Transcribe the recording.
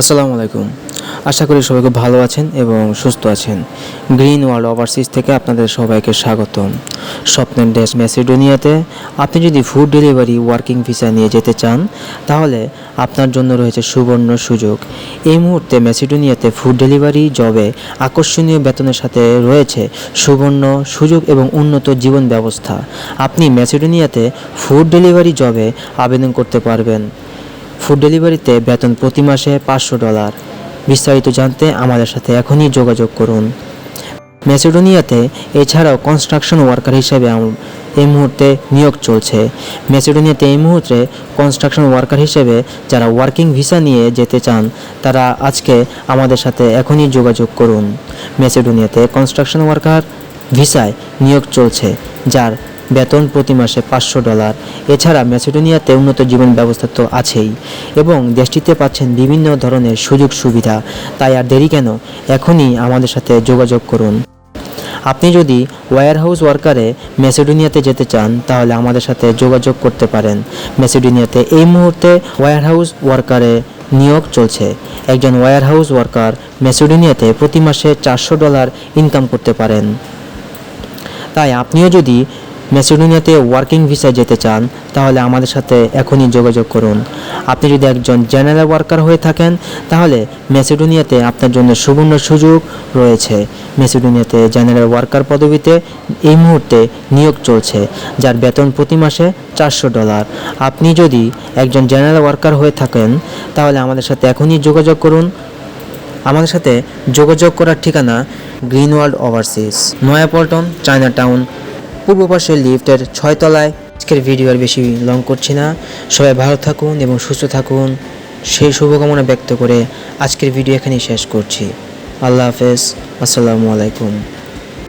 আসসালামু আলাইকুম। আশা করি সবাই খুব ভালো আছেন এবং সুস্থ আছেন। গ্রিন ওয়ার্ল্ড ওভারসিজ থেকে আপনাদের সবাইকে স্বাগতম। স্বপ্নের দেশ ম্যাসিডোনিয়াতে আপনি যদি ফুড ডেলিভারি, ওয়ার্কিং ভিসা নিয়ে যেতে চান, তাহলে আপনার জন্য রয়েছে সুবর্ণ সুযোগ। এই মুহূর্তে ম্যাসিডোনিয়াতে ফুড ডেলিভারি জবে আকর্ষণীয় বেতনের সাথে রয়েছে সুবর্ণ সুযোগ এবং উন্নত জীবন ব্যবস্থা। আপনি ম্যাসিডোনিয়াতে ফুড ডেলিভারি জবে আবেদন করতে পারবেন। ফুড ডেলিভারিতে বেতন প্রতি মাসে পাঁচশো ডলার। বিস্তারিত জানতে আমাদের সাথে এখনই যোগাযোগ করুন। ম্যাসেডোনিয়াতে এছাড়াও কনস্ট্রাকশন ওয়ার্কার হিসেবে এই মুহূর্তে নিয়োগ চলছে। ম্যাসেডোনিয়াতে এই মুহূর্তে কনস্ট্রাকশন ওয়ার্কার হিসেবে যারা ওয়ার্কিং ভিসা নিয়ে যেতে চান, তারা আজকে আমাদের সাথে এখনই যোগাযোগ করুন। ম্যাসেডোনিয়াতে কনস্ট্রাকশন ওয়ার্কার ভিসায় নিয়োগ চলছে, যার বেতন প্রতি মাসে পাঁচশো ডলার। এছাড়া ম্যাসেডোনিয়াতে উন্নত জীবন ব্যবস্থা তো আছেই এবং দেশটিতে পাচ্ছেন বিভিন্ন ধরনের সুযোগ সুবিধা। তাই আর দেরি কেন? এখনই আমাদের সাথে যোগাযোগ করুন। আপনি যদি ওয়্যার হাউস ওয়ার্কারে ম্যাসেডোনিয়াতে যেতে চান, তাহলে আমাদের সাথে যোগাযোগ করতে পারেন। ম্যাসেডোনিয়াতে এই মুহূর্তে ওয়্যার হাউস ওয়ার্কারে নিয়োগ চলছে। একজন ওয়্যার হাউস ওয়ার্কার ম্যাসেডোনিয়াতে প্রতি মাসে চারশো ডলার ইনকাম করতে পারেন। তাই আপনিও যদি ম্যাসেডোনিয়াতে ওয়ার্কিং ভিসা যেতে চান, তাহলে আমাদের সাথে এখনই যোগাযোগ করুন। আপনি যদি একজন জেনারেল ওয়ার্কার হয়ে থাকেন, তাহলে ম্যাসেডোনিয়াতে আপনার জন্য সুবর্ণ সুযোগ রয়েছে। ম্যাসেডোনিয়াতে জেনারেল ওয়ার্কার পদবিতে এই মুহূর্তে নিয়োগ চলছে, যার বেতন প্রতি মাসে চারশো ডলার। আপনি যদি একজন জেনারেল ওয়ার্কার হয়ে থাকেন, তাহলে আমাদের সাথে এখনই যোগাযোগ করুন। আমাদের সাথে যোগাযোগ করার ঠিকানা Green World Overseas Nayapaltan China Town পূর্ব পাশে লিফটের ছয়তলায়। আজকের ভিডিও আর বেশি লং করছি না। সবাই ভালো থাকুন এবং সুস্থ থাকুন। সেই শুভকামনা ব্যক্ত করে আজকের ভিডিও এখানেই শেষ করছি। আল্লাহ হাফেজ। আসসালামু আলাইকুম।